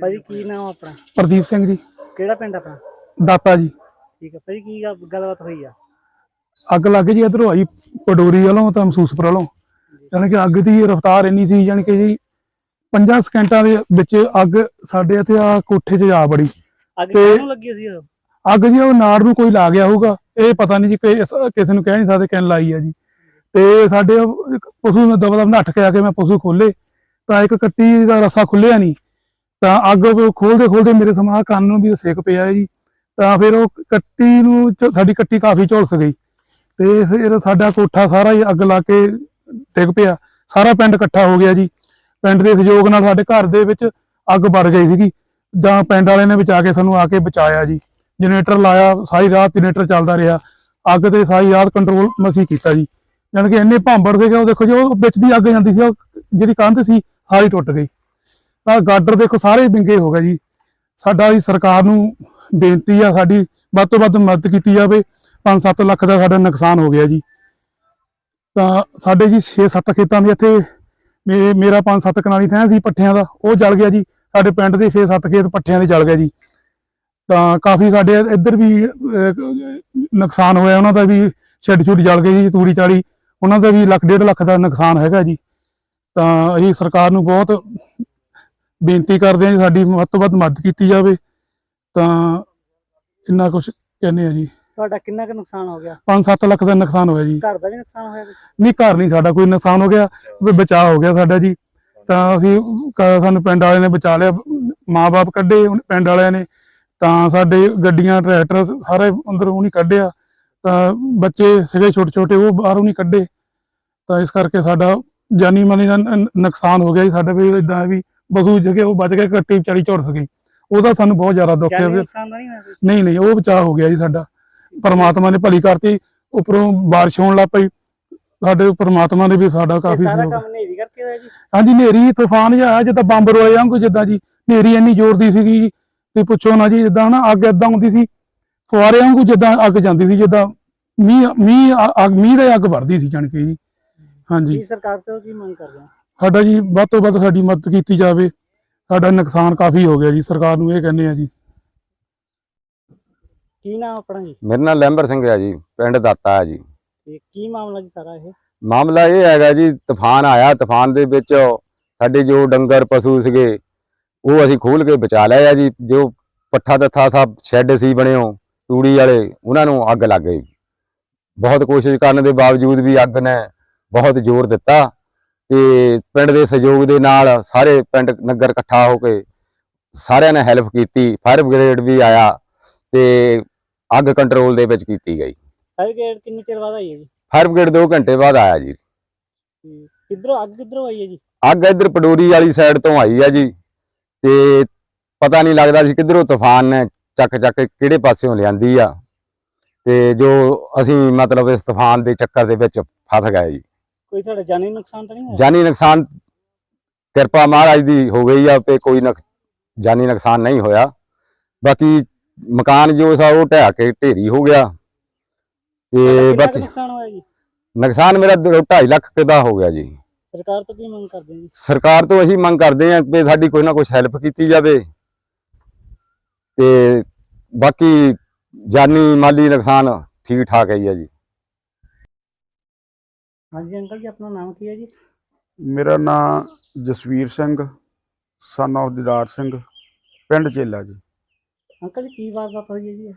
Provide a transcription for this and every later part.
ਭਾਜੀ ਕੀ ਨਾਮ ਆਪਣਾ? ਪ੍ਰਦੀਪ ਸਿੰਘ ਜੀ। ਕਿਹੜਾ ਪਿੰਡ ਆਪਣਾ? ਦਾਤਾ ਜੀ। ਠੀਕ ਹੈ ਭਾਜੀ ਕੀ ਗੱਲ- ਗੱਲਬਾਤ ਹੋਈ ਆ? ਅੱਗ ਲੱਗ ਜੀ ਇਧਰੋਂ ਆਈ ਪਡੋਰੀ ਵੱਲੋਂ ਤਾਂ ਮਹਿਸੂਸਪੁਰ ਵੱਲੋਂ। ਯਾਨੀ ਕਿ ਅੱਗ ਦੀ ਰਫ਼ਤਾਰ ਇੰਨੀ ਸੀ ਯਾਨੀ ਕਿ ਜੀ 5 ਸਕਿੰਟਾਂ ਦੇ ਵਿੱਚ ਅੱਗ ਸਾਡੇ ਇੱਥੇ ਆ ਕੋਠੇ 'ਚ ਜਾ ਬੜੀ ਅੱਗ ਤੇ- ਕਾਹਨੂੰ ਲੱਗੀ ਸੀ ਉਹ? ਅੱਗ ਜੀ ਉਹ ਨਾੜ ਨੂੰ ਕੋਈ ਲਾ ਗਿਆ ਹੋਊਗਾ। ਇਹ ਪਤਾ ਨਹੀਂ ਜੀ ਕਿ ਇਸ- ਕਿਸੇ ਨੂੰ ਕਹਿ ਨਹੀਂ ਸਕਦੇ ਕਿੰਨ ਲਾਈ ਆ ਜੀ। ਤੇ ਸਾਡੇ ਉਹ ਇੱਕ ਪਸ਼ੂ ਨੇ ਦਬਦਬ ਨੱਠ ਕੇ ਆ ਕੇ ਮੈਂ ਪਸ਼ੂ ਖੋਲੇ ਤਾਂ ਇੱਕ ਕੱਟੀ ਦਾ ਰਸਾ ਖੁੱਲਿਆ ਨਹੀਂ। ਤਾਂ ਅੱਗ ਖੋਲਦੇ ਖੋਲਦੇ ਮੇਰੇ ਸਮਾਂ ਕੰਨ ਨੂੰ ਵੀ ਸੇਕ ਪਿਆ ਜੀ। ਤਾਂ ਫਿਰ ਉਹ ਕੱਟੀ ਨੂੰ ਸਾਡੀ ਕੱਟੀ ਕਾਫੀ ਝੁਲਸ ਗਈ। ਤੇ ਫਿਰ ਸਾਡਾ ਕੋਠਾ ਸਾਰਾ ਹੀ ਅੱਗ ਲਾ ਕੇ ਡਿੱਗ ਪਿਆ। ਸਾਰਾ ਪਿੰਡ ਇਕੱਠਾ ਹੋ ਗਿਆ ਜੀ। ਪਿੰਡ ਦੇ ਸਹਿਯੋਗ ਨਾਲ ਸਾਡੇ ਘਰ ਦੇ ਵਿੱਚ ਅੱਗ ਵੜ ਗਈ ਸੀਗੀ। ਜਾਂ ਪਿੰਡ ਵਾਲਿਆਂ ਨੇ ਬਚਾ ਕੇ ਸਾਨੂੰ ਆ ਕੇ ਬਚਾਇਆ ਜੀ। ਜਨਰੇਟਰ ਲਾਇਆ, ਸਾਰੀ ਰਾਤ ਜਨਰੇਟਰ ਚੱਲਦਾ ਰਿਹਾ। ਅੱਗ ਤੇ ਸਾਰੀ ਰਾਤ ਕੰਟਰੋਲ ਮਸੀ ਕੀਤਾ ਜੀ। ਯਾਨੀ ਕਿ ਇੰਨੇ ਭਾਂਬੜ ਸੀਗੇ ਉਹ ਦੇਖੋ ਜੀ, ਉਹ ਵਿੱਚ ਦੀ ਅੱਗ ਜਾਂਦੀ ਸੀ, ਉਹ ਜਿਹੜੀ ਕੰਧ ਸੀ, ਸਾਰੀ ਟੁੱਟ ਗਈ। ਤਾਂ ਗਾਡਰ ਦੇਖੋ ਸਾਰੇ ਵਿੰਗੇ ਹੋ ਗਏ ਜੀ। ਸਾਡਾ ਜੀ ਸਰਕਾਰ ਨੂੰ ਬੇਨਤੀ ਆ, ਸਾਡੀ ਵੱਧ ਤੋਂ ਵੱਧ ਮਦਦ ਕੀਤੀ ਜਾਵੇ। 5-7 ਲੱਖ ਦਾ ਸਾਡਾ ਨੁਕਸਾਨ ਹੋ ਗਿਆ ਜੀ। ਤਾਂ ਸਾਡੇ ਜੀ 6-7 ਖੇਤਾਂ ਦੇ ਇੱਥੇ ਮੇ- ਮੇਰਾ 5-7 ਕਨਾਲੀ ਥਾਂ ਸੀ ਪੱਠਿਆਂ ਦਾ, ਉਹ ਜਲ ਗਿਆ ਜੀ। ਸਾਡੇ ਪਿੰਡ ਦੇ 6-7 ਖੇਤ ਪੱਠਿਆਂ ਦੇ ਜਲ ਗਿਆ ਜੀ। ਤਾਂ ਕਾਫੀ ਸਾਡੇ ਇੱਧਰ ਵੀ ਨੁਕਸਾਨ ਹੋਇਆ। ਉਹਨਾਂ ਦਾ ਵੀ ਛੱਡ ਛੁੱਟ ਜਲ ਗਈ ਜੀ, ਤੂੜੀ ਚਾੜੀ ਉਹਨਾਂ ਦਾ ਵੀ ਲੱਖ, ਡੇਢ ਲੱਖ ਦਾ ਨੁਕਸਾਨ ਹੈਗਾ ਜੀ। ਤਾਂ ਅਸੀਂ ਸਰਕਾਰ ਨੂੰ ਬਹੁਤ ਬੇਨਤੀ ਕਰਦੇ ਹਾਂ ਜੀ ਸਾਡੀ ਵੱਧ ਤੋਂ ਵੱਧ ਮਦਦ ਕੀਤੀ ਜਾਵੇ। ਤਾਂ ਇੰਨਾ ਕੁਝ ਕਹਿੰਦੇ ਆ ਜੀ। ਤੁਹਾਡਾ ਕਿੰਨਾ ਕੁ ਨੁਕਸਾਨ ਹੋ ਗਿਆ? 5-7 ਲੱਖ ਦਾ ਨੁਕਸਾਨ ਹੋਇਆ ਜੀ। ਘਰ ਦਾ ਵੀ ਨੁਕਸਾਨ ਹੋਇਆ? ਨਹੀਂ ਘਰ ਨਹੀਂ ਸਾਡਾ ਕੋਈ ਨੁਕਸਾਨ ਹੋ ਗਿਆ ਬਚਾਅ ਹੋ ਗਿਆ ਸਾਡਾ ਜੀ। ਤਾਂ ਅਸੀਂ ਸਾਨੂੰ ਪਿੰਡ ਵਾਲਿਆਂ ਨੇ ਬਚਾ ਲਿਆ ਮਾਪੇ ਕੱਢੇ ਪਿੰਡ ਵਾਲਿਆਂ ਨੇ। ਤਾਂ ਸਾਡੇ ਗੱਡੀਆਂ ਟਰੈਕਟਰ ਸਾਰੇ ਅੰਦਰੋਂ ਨਹੀਂ ਕੱਢਿਆ। ਤਾਂ ਬੱਚੇ ਸੀਗੇ ਛੋਟੇ ਛੋਟੇ ਉਹ ਬਾਹਰੋਂ ਨਹੀਂ ਕੱਢੇ। ਤਾਂ ਇਸ ਕਰਕੇ ਸਾਡਾ ਜਾਨੀ ਮਾਨੀ ਦਾ ਨੁਕਸਾਨ ਹੋ ਗਿਆ ਜੀ ਸਾਡਾ ਵੀ ਇਦਾਂ ਵੀ ਬਸੂ ਜਗੇ ਉਹ ਬਚ ਗਏ ਕੱਟੀ ਵਿਚਾਰੀ ਝੁਰਸ ਗਈ ਉਹਦਾ ਸਾਨੂੰ ਬਹੁਤ ਜ਼ਿਆਦਾ ਦੁੱਖ ਹੈ ਨਹੀਂ? ਨਹੀਂ ਨਹੀਂ ਉਹ ਬਚਾਅ ਹੋ ਗਿਆ ਜੀ ਸਾਡਾ। ਪਰਮਾਤਮਾ ਨੇ ਭਲੀ ਕਰਤੀ ਉੱਪਰੋਂ ਬਾਰਿਸ਼ ਹੋਣ ਲੱਗ ਪਈ। ਸਾਡੇ ਪਰਮਾਤਮਾ ਨੇ ਵੀ ਸਾਡਾ ਕਾਫੀ ਸਾਰਾ ਕੰਮ ਨੇਰੀ ਕਰਕੇ ਹੋਇਆ ਜੀ? ਹਾਂਜੀ ਹਨੇਰੀ ਤੂਫਾਨ ਜਿਹਾ ਆਇਆ ਜਿੱਦਾਂ ਬੰਬ ਰੋਏ ਵਾਂਗੂ ਜਿੱਦਾਂ ਜੀ। ਹਨੇਰੀ ਇੰਨੀ ਜ਼ੋਰ ਦੀ ਸੀਗੀ ਤੇ ਪੁੱਛੋ ਨਾ ਜੀ ਜਿੱਦਾਂ ਨਾ ਅੱਗ ਏਦਾਂ ਹੁੰਦੀ ਸੀ ਫੁਆਰੇ ਵਾਂਗੂ ਜਿੱਦਾਂ ਅੱਗ ਜਾਂਦੀ ਸੀ ਜਿੱਦਾਂ ਮੀਂਹ ਮੀਂਹ ਅੱਗ ਮੀਂਹ ਦੇ ਅੱਗ ਵਰਦੀ ਸੀ ਜਾਣ ਕੇ ਜੀ। ਹਾਂਜੀ। ਸਰਕਾਰ ਤੋਂ ਕੀ ਮੰਗ ਕਰਦੇ ਆ ਸਾਡਾ ਜੀ ਵੱਧ ਤੋਂ ਵੱਧ ਸਾਡੀ ਮਦਦ ਕੀਤੀ ਜਾਵੇ। ਸਾਡਾ ਨੁਕਸਾਨ ਕਾਫੀ ਹੋ ਗਿਆ ਜੀ ਸਰਕਾਰ ਨੂੰ ਇਹ ਕਹਿੰਦੇ ਆ ਜੀ। ਕੀ ਨਾਮ ਆਪਣਾ ਜੀ? ਮੇਰਾ ਨਾਮ ਲੈਂਬਰ ਸਿੰਘ ਹੈ ਜੀ ਪਿੰਡ ਦਾਤਾ ਹੈ ਜੀ। ਤੇ ਕੀ ਮਾਮਲਾ ਜੀ ਸਾਰਾ ਇਹ? ਮਾਮਲਾ ਇਹ ਹੈਗਾ ਜੀ ਤੂਫਾਨ ਆਇਆ ਤੂਫਾਨ ਦੇ ਵਿੱਚ ਸਾਡੇ ਜੋ ਡੰਗਰ ਪਸ਼ੂ ਸੀਗੇ ਉਹ ਅਸੀਂ ਖੋਲ ਕੇ ਬਚਾ ਲਿਆ ਜੀ। ਜੋ ਪੱਠਾ ਦੱਥਾ ਸਭ ਸ਼ੈੱਡ ਸੀ ਬਣਿਓ ਤੂੜੀ ਵਾਲੇ ਉਹਨਾਂ ਨੂੰ ਅੱਗ ਲੱਗ ਗਈ। ਬਹੁਤ ਕੋਸ਼ਿਸ਼ ਕਰਨ ਦੇ ਬਾਵਜੂਦ ਵੀ ਅੱਗ ਨੇ ਬਹੁਤ ਜ਼ੋਰ ਦਿੱਤਾ। ਤੇ ਪਿੰਡ ਦੇ ਸਹਿਯੋਗ ਦੇ ਨਾਲ ਸਾਰੇ ਪਿੰਡ ਨਗਰ ਇਕੱਠਾ ਹੋ ਕੇ ਸਾਰਿਆਂ ਨੇ ਹੈਲਪ ਕੀਤੀ ਫਾਇਰ ਬ੍ਰਿਗੇਡ ਵੀ ਆਇਆ ਤੇ ਅੱਗ ਕੰਟਰੋਲ ਦੇ ਵਿੱਚ ਕੀਤੀ ਗਈ। ਫਾਇਰ ਗੇਟ ਕਿੰਨੀ ਚਿਰ ਬਾਅਦ ਆਈ ਹੈ ਜੀ? ਫਾਇਰ ਬ੍ਰਿਗੇਡ 2 ਘੰਟੇ ਬਾਅਦ ਆਇਆ ਜੀ। ਕਿੱਧਰੋਂ ਅੱਗ ਕਿੱਧਰੋਂ ਆਈ ਹੈ ਜੀ? ਅੱਗ ਇੱਧਰ ਪਡੋਰੀ ਵਾਲੀ ਸਾਈਡ ਤੋਂ ਆਈ ਆ ਜੀ ਤੇ ਪਤਾ ਨਹੀਂ ਲੱਗਦਾ ਸੀ ਕਿੱਧਰੋਂ ਤੂਫਾਨ ਨੇ ਚੱਕ ਚੱਕ ਕੇ ਕਿਹੜੇ ਪਾਸਿਓਂ ਲਿਆਂਦੀ ਆ ਤੇ ਜੋ ਅਸੀਂ ਮਤਲਬ ਇਸ ਤੂਫਾਨ ਦੇ ਚੱਕਰ ਦੇ ਵਿੱਚ ਫਸ ਗਏ ਜੀ। ਕੋਈ ਤੁਹਾਡਾ ਜਾਨੀ ਨੁਕਸਾਨ ਤਾਂ ਨਹੀਂ ਹੋਇਆ? ਜਾਨੀ ਨੁਕਸਾਨ ਕਿਰਪਾ ਮਹਾਰਾਜ ਦੀ ਹੋ ਗਈ ਆ ਤੇ ਕੋਈ ਨੁਕ- ਜਾਨੀ ਨੁਕਸਾਨ ਨਹੀਂ ਹੋਇਆ। ਬਾਕੀ ਮਕਾਨ ਜੋ ਸਾ ਉਹ ਢਹਿ ਕੇ ਢੇਰੀ ਹੋ ਗਿਆ। ਤੇ ਕਿੰਨਾ ਕੁ ਬਾਕੀ ਨੁਕਸਾਨ ਹੋਇਆ ਜੀ? ਨੁਕਸਾਨ ਮੇਰਾ 2.5 ਲੱਖ ਦਾ ਹੋ ਗਿਆ ਜੀ। ਸਰਕਾਰ ਤੋਂ ਕੀ ਮੰਗ ਕਰਦੇ ਜੀ? ਸਰਕਾਰ ਤੋਂ ਅਸੀਂ ਮੰਗ ਕਰਦੇ ਹਾਂ ਕਿ ਸਾਡੀ ਕੋਈ ਨਾ ਕੁਝ ਹੈਲਪ ਕੀਤੀ ਜਾਵੇ। ਤੇ ਬਾਕੀ ਜਾਨੀ ਮਾਲੀ ਨੁਕਸਾਨ ਠੀਕ ਠਾਕ ਹੈ ਜੀ। ਹਾਂਜੀ ਅੰਕਲ ਜੀ ਆਪਣਾ ਨਾਮ ਕੀ ਹੈ ਜੀ? ਮੇਰਾ ਨਾਮ ਜਸਵੀਰ ਸਿੰਘ ਸਨ of ਦਿਦਾਰ ਸਿੰਘ ਪਿੰਡ ਚੇਲਾ ਜੀ। ਅੰਕਲ ਜੀ ਕੀ ਵਾਰਦਾਤ ਹੋਈ ਹੈ ਜੀ?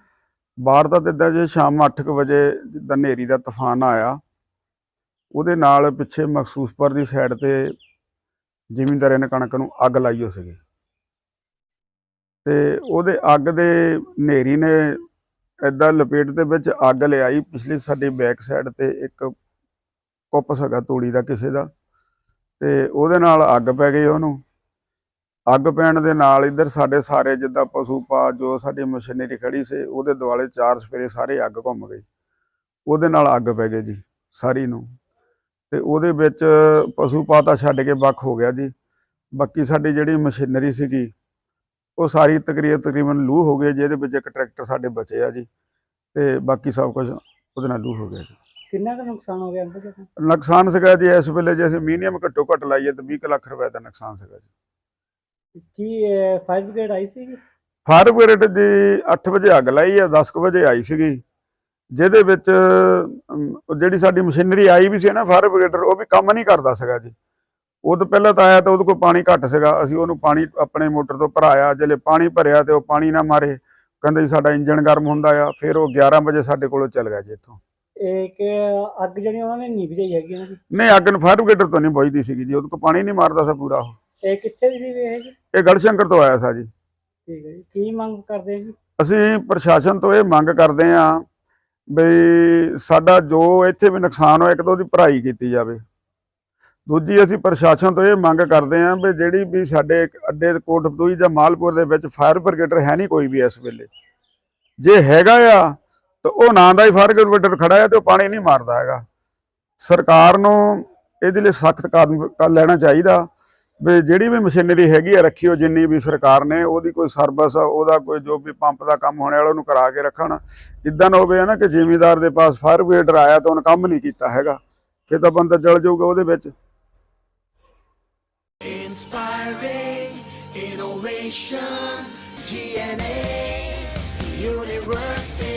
ਬਾਹਰ ਦਾ ਦਿੰਦਾ ਜੇ ਸ਼ਾਮ 8:00 ਵਜੇ ਜਿੱਦਾਂ ਹਨੇਰੀ ਦਾ ਤੂਫਾਨ ਆਇਆ। ਉਹਦੇ ਨਾਲ ਪਿੱਛੇ ਮਖਸੂਸਪੁਰ ਦੀ ਸਾਈਡ ਤੇ ਜ਼ਿਮੀਂਦਾਰਾਂ ਨੇ ਕਣਕ ਨੂੰ ਅੱਗ ਲਾਈ ਹੋ ਸੀਗੀ। ਤੇ ਉਹਦੇ ਅੱਗ ਦੇ ਹਨੇਰੀ ਨੇ ਏਦਾਂ ਲਪੇਟ ਦੇ ਵਿੱਚ ਅੱਗ ਲਿਆਈ। ਪਿਛਲੀ ਸਾਡੀ ਬੈਕ ਸਾਈਡ ਤੇ ਇੱਕ ਕੁੱਪ ਸੀਗਾ ਤੂੜੀ ਦਾ ਕਿਸੇ ਦਾ। ਤੇ ਉਹਦੇ ਨਾਲ ਅੱਗ ਪੈ ਗਈ ਉਹਨੂੰ। ਅੱਗ ਪੈਣ ਦੇ ਨਾਲ ਇੱਧਰ ਸਾਡੇ ਸਾਰੇ ਜਿੱਦਾਂ ਪਸ਼ੂ ਪਾ ਜੋ ਸਾਡੀ ਮਸ਼ੀਨਰੀ ਖੜੀ ਸੀ, ਉਹਦੇ ਦੁਆਲੇ ਚਾਰ ਸਪੇਰੇ ਸਾਰੇ ਅੱਗ ਘੁੰਮ ਗਈ ਉਹਦੇ ਨਾਲ ਅੱਗ ਪੈ ਗਈ ਜੀ, ਸਾਰੀ ਨੂੰ। ਤੇ ਉਹਦੇ ਵਿੱਚ ਪਸ਼ੂ ਪਾ ਤਾਂ ਛੱਡ ਕੇ ਵੱਖ ਹੋ ਗਿਆ ਜੀ। ਬਾਕੀ ਸਾਡੀ ਜਿਹੜੀ ਮਸ਼ੀਨਰੀ ਸੀਗੀ, ਉਹ ਸਾਰੀ ਤਕਰੀਬਨ ਤਕਰੀਬਨ ਲੂ ਹੋ ਗਈ, ਜਿਹਦੇ ਵਿੱਚ ਇੱਕ ਟਰੈਕਟਰ ਸਾਡੇ ਬਚੇ ਆ ਜੀ। ਤੇ ਬਾਕੀ ਸਭ ਕੁਝ ਉਹਦੇ ਨਾਲ ਲੂ ਹੋ ਗਿਆ ਜੀ। ਕਿੰਨਾ ਕੁ ਨੁਕਸਾਨ ਹੋ ਗਿਆ ਅੰਕਲ ਜੀ? ਨੁਕਸਾਨ ਸੀਗਾ ਜੀ ਇਸ ਵੇਲੇ ਜੇ ਅਸੀਂ ਮੀਨੀਅਮ ਘੱਟੋ ਘੱਟ ਲਾਈਏ ਤਾਂ 20 ਕੁ ਲੱਖ ਰੁਪਏ ਦਾ ਨੁਕਸਾਨ ਸੀਗਾ ਜੀ। ਕੀ ਫਾਇਰ ਬ੍ਰਿਗੇਡ ਆਈ ਸੀ ਜੀ ਫਾਇਰ ਬ੍ਰਿਗੇਡ ਦੀ 8 ਵਜੇ ਅੱਗ ਲਾਈ ਆ 10 ਕੁ ਵਜੇ ਆਈ ਸੀਗੀ। ਜਿਹਦੇ ਵਿੱਚ ਜਿਹੜੀ ਸਾਡੀ ਮਸ਼ੀਨਰੀ ਆਈ ਵੀ ਸੀ ਨਾ ਫਾਇਰ ਬ੍ਰਿਗੇਡਰ ਉਹ ਵੀ ਕੰਮ ਨਹੀਂ ਕਰਦਾ ਸੀਗਾ ਜੀ। ਉਹ ਤੋਂ ਪਹਿਲਾਂ ਤਾਂ ਆਇਆ ਤਾਂ ਉਹਦੇ ਕੋਲ ਪਾਣੀ ਘੱਟ ਸੀਗਾ। ਅਸੀਂ ਉਹਨੂੰ ਪਾਣੀ ਆਪਣੇ ਮੋਟਰ ਤੋਂ ਭਰਾਇਆ ਜਿਹੜੇ ਪਾਣੀ ਭਰਿਆ ਤੇ ਉਹ ਪਾਣੀ ਨਾ ਮਾਰੇ। ਕਹਿੰਦੇ ਜੀ ਸਾਡਾ ਇੰਜਨ ਗਰਮ ਹੁੰਦਾ ਆ ਫਿਰ ਉਹ 11 ਵਜੇ ਸਾਡੇ ਕੋਲੋਂ ਚੱਲ ਗਿਆ ਜੀ ਇੱਥੋਂ। ਇਹ ਕਿ ਅੱਗ ਜਿਹੜੀ ਉਹਨਾਂ ਨੇ ਨਹੀਂ ਬੁਝਾਈ ਹੈਗੀ ਇਹਨਾਂ ਦੀ। ਨਹੀਂ ਅੱਗ ਨੂੰ ਫਾਇਰ ਬ੍ਰਿਗੇਡਰ ਤੋਂ ਨਹੀਂ ਬੁਝਦੀ ਸੀਗੀ ਜੀ ਉਹਦੇ ਕੋਲ ਪਾਣੀ ਨਹੀਂ ਮਾਰਦਾ ਸੀ ਪੂਰਾ ਉਹ। ਇਹ ਕਿੱਥੇ ਦੀ ਸੀ ਇਹ ਜੀ? ਇਹ ਗੜਸ਼ੰਕਰ ਤੋਂ ਆਇਆ ਸੀ ਜੀ। ਠੀਕ ਹੈ ਜੀ। ਕੀ ਮੰਗ ਕਰਦੇ ਆ ਜੀ? ਅਸੀਂ ਪ੍ਰਸ਼ਾਸਨ ਤੋਂ ਇਹ ਮੰਗ ਕਰਦੇ ਹਾਂ ਬਈ ਸਾਡਾ ਜੋ ਇੱਥੇ ਵੀ ਨੁਕਸਾਨ ਹੋਇਆ ਇੱਕ ਤਾਂ ਉਹਦੀ ਭਰਾਈ ਕੀਤੀ ਜਾਵੇ। ਦੂਜੀ ਅਸੀਂ ਪ੍ਰਸ਼ਾਸਨ ਤੋਂ ਇਹ ਮੰਗ ਕਰਦੇ ਹਾਂ ਵੀ ਜਿਹੜੀ ਵੀ ਸਾਡੇ ਅੱਡੇ ਕੋਟਪਤੂਈ ਜਾਂ ਮਾਲਪੁਰ ਦੇ ਵਿੱਚ ਫਾਇਰ ਬ੍ਰਿਗੇਡਰ ਹੈ ਨਹੀਂ ਕੋਈ ਵੀ ਇਸ ਵੇਲੇ। ਜੇ ਹੈਗਾ ਆ ਤਾਂ ਉਹ ਨਾਂ ਦਾ ਹੀ ਫਾਇਰ ਬ੍ਰਿਗੇਡਰ ਖੜਾ ਹੈ ਤੇ ਉਹ ਪਾਣੀ ਨਹੀਂ ਮਾਰਦਾ ਹੈਗਾ। ਸਰਕਾਰ ਨੂੰ ਇਹਦੇ ਲਈ ਸਖਤ ਕਦਮ ਲੈਣਾ ਚਾਹੀਦਾ। ਵੀ ਜਿਹੜੀ ਵੀ ਮਸ਼ੀਨਰੀ ਹੈਗੀ ਆ ਰੱਖੀ ਜਿੰਨੀ ਵੀ ਸਰਕਾਰ ਨੇ ਉਹਦੀ ਕੋਈ ਸਰਵਿਸ ਉਹਦਾ ਕੋਈ ਜੋ ਵੀ ਪੰਪ ਦਾ ਕੰਮ ਹੋਣੇ ਵਾਲਾ ਉਹਨੂੰ ਕਰਾ ਕੇ ਰੱਖਣ। ਇਦਾਂ ਨਾ ਹੋਵੇ ਨਾ ਕਿ ਜ਼ਿਮੀਦਾਰ ਦੇ ਪਾਸ ਫਾਇਰ ਬ੍ਰਿਗੇਡਰ ਆਇਆ ਤਾਂ ਉਹਨੇ ਕੰਮ ਨਹੀਂ ਕੀਤਾ ਹੈਗਾ। ਫਿਰ ਤਾਂ ਬੰਦਾ ਜਲ ਜਾਊਗਾ ਉਹਦੇ ਵਿੱਚ। Inspiring innovation, GNA, unity.